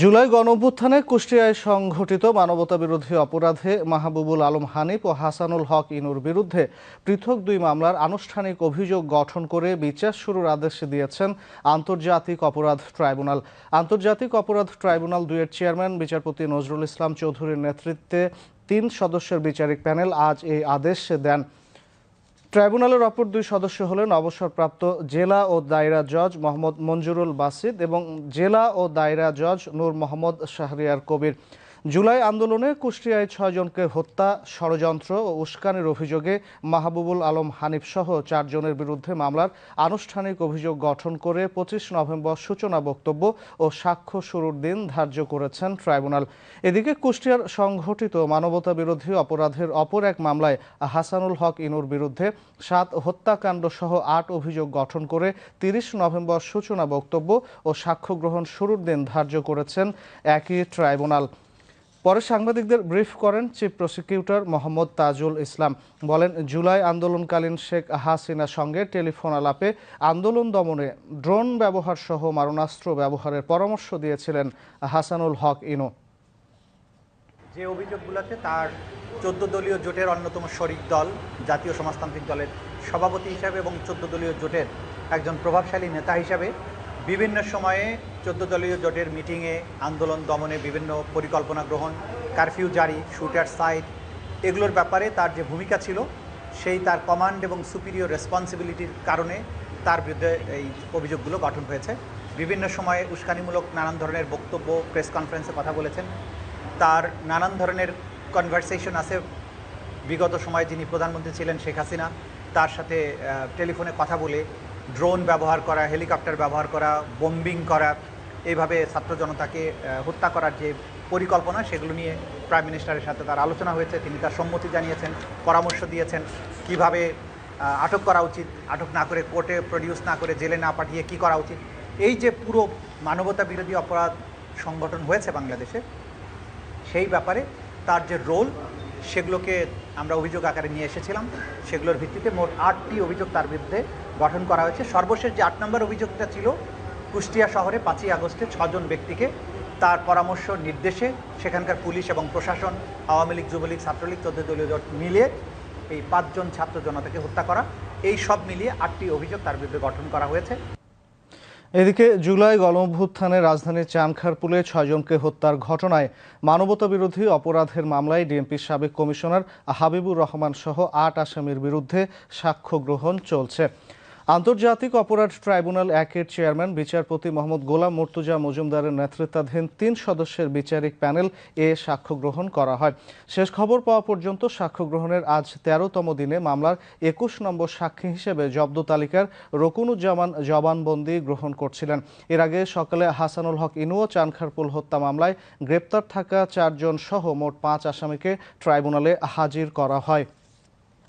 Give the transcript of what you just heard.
জুলাই গণঅভ্যুত্থানে কুষ্টিয়ায় সংঘটিত মানবতা বিরোধী অপরাধে মাহবুবুল আলম হানিফ ও হাসানুল হক ইনুর বিরুদ্ধে পৃথক দুই মামলার আনুষ্ঠানিক অভিযোগ গঠন করে বিচার শুরুর আদেশ দিয়েছেন আন্তর্জাতিক অপরাধ ট্রাইব্যুনাল। আন্তর্জাতিক অপরাধ ট্রাইব্যুনাল দুইয়ের চেয়ারম্যান, বিচারপতি নজরুল ইসলাম চৌধুরীর নেতৃত্বে তিন সদস্যের বিচারিক প্যানেল আজ এই আদেশ দেন। ট্রাইব্যুনালের অপর দুই সদস্য হলেন অবসরপ্রাপ্ত জেলা ও দায়রা জজ মোহাম্মদ মঞ্জুরুল বাসিদ এবং জেলা ও দায়রা জজ নূর মোহাম্মদ শাহরিয়ার কবির। জুলাই আন্দোলনে কুষ্টিয়ায় ছয়জনকে হত্যা, ষড়যন্ত্র ও উস্কানির অভিযোগে মাহবুবুল আলম হানিফ সহ চারজনের বিরুদ্ধে মামলার আনুষ্ঠানিক অভিযোগ গঠন করে পঁচিশ নভেম্বর সূচনা বক্তব্য ও সাক্ষ্য শুরুর দিন ধার্য করেছেন ট্রাইব্যুনাল। এদিকে কুষ্টিয়ার সংঘটিত মানবতা বিরোধী অপরাধের অপর এক মামলায় হাসানুল হক ইনুর বিরুদ্ধে সাত হত্যাকাণ্ড সহ আট অভিযোগ গঠন করে তিরিশ নভেম্বর সূচনা বক্তব্য ও সাক্ষ্য গ্রহণ শুরুর দিন ধার্য করেছেন একই ট্রাইব্যুনাল। পরে সাংবাদিকদের ব্রিফ করেন চিফ প্রসিকিউটর মোহাম্মদ তাজুল ইসলাম। বলেন, জুলাই আন্দোলনকালীন শেখ হাসিনার সঙ্গে টেলিফোন আলাপে আন্দোলন দমনে ড্রোন ব্যবহার সহ মারণাস্ত্র ব্যবহারের পরামর্শ দিয়েছিলেন হাসানুল হক ইনো। যে অভিযোগগুলোতে তার চোদ্দ দলীয় জোটের অন্যতম শরিক দল, জাতীয় সমাজতান্ত্রিক দলের সভাপতি হিসাবে এবং চোদ্দ দলীয় জোটের একজন প্রভাবশালী নেতা হিসাবে বিভিন্ন সময়ে চোদ্দ দলীয় জোটের মিটিংয়ে আন্দোলন দমনে বিভিন্ন পরিকল্পনা গ্রহণ, কারফিউ জারি, শুটার সাইট, এগুলোর ব্যাপারে তার যে ভূমিকা ছিল, সেই তার কমান্ড এবং সুপিরিয়র রেসপন্সিবিলিটির কারণে তার বিরুদ্ধে এই অভিযোগগুলো গঠন হয়েছে। বিভিন্ন সময়ে উস্কানিমূলক নানান ধরনের বক্তব্য, প্রেস কনফারেন্সে কথা বলেছেন। তার নানান ধরনের কনভারসেশন আছে। বিগত সময়ে যিনি প্রধানমন্ত্রী ছিলেন শেখ হাসিনা, তার সাথে টেলিফোনে কথা বলে ড্রোন ব্যবহার করা, হেলিকপ্টার ব্যবহার করা বোম্বিং করা, এইভাবে ছাত্র জনতাকে হত্যা করার যে পরিকল্পনা, সেগুলো নিয়ে প্রাইম মিনিস্টারের সাথে তার আলোচনা হয়েছে। তিনি তার সম্মতি জানিয়েছেন, পরামর্শ দিয়েছেন কীভাবে আটক করা উচিত, আটক না করে কোর্টে প্রডিউস না করে জেলে না পাঠিয়ে কি করা উচিত। এই যে পুরো মানবতা বিরোধী অপরাধ সংগঠন হয়েছে বাংলাদেশে, সেই ব্যাপারে তার যে রোল সেগুলোকে আমরা অভিযোগ আকারে নিয়ে এসেছিলাম। সেগুলোর ভিত্তিতে মোট আটটি অভিযোগ তার বিরুদ্ধে গঠন করা হয়েছে। সর্বশেষ যে আট নম্বর অভিযোগটা ছিল, কুষ্টিয়া শহরে পাঁচই আগস্টে ছজন ব্যক্তিকে তার পরামর্শ নির্দেশে সেখানকার পুলিশ এবং প্রশাসন, আওয়ামী লীগ, যুবলীগ, ছাত্রলীগ চোদ্দ দলীয় জোট মিলিয়ে এই পাঁচজন ছাত্র জনতাকে হত্যা করা। এই সব মিলিয়ে আটটি অভিযোগ তার বিরুদ্ধে গঠন করা হয়েছে। এদিকে জুলাই গণঅভ্যুত্থানে রাজধানীর চানখারপুলে ছয়জনকে হত্যার ঘটনায় মানবতা বিরোধী অপরাধের মামলায় ডিএমপির সাবেক কমিশনার হাবিবুর রহমান সহ আট আসামির বিরুদ্ধে সাক্ষ্য গ্রহণ চলছে। আন্তর্জাতিক অপরাধ ট্রাইব্যুনাল একের চেয়ারম্যান, বিচারপতি মোহাম্মদ গোলাম মুর্তুজা মজুমদারের নেতৃত্বাধীন তিন সদস্যের বিচারিক প্যানেল এ সাক্ষ্য গ্রহণ করা হয়। শেষ খবর পাওয়া পর্যন্ত সাক্ষ্য গ্রহণের আজ তেরোতম দিনে মামলার একুশ নম্বর সাক্ষী হিসেবে জব্দ তালিকার রকুনুজ্জামান জবানবন্দি গ্রহণ করছিলেন। এর আগে সকালে হাসানুল হক ইনুও চানখারপুল হত্যা মামলায় গ্রেপ্তার থাকা চারজন সহ মোট পাঁচ আসামিকে ট্রাইব্যুনালে হাজির করা হয়।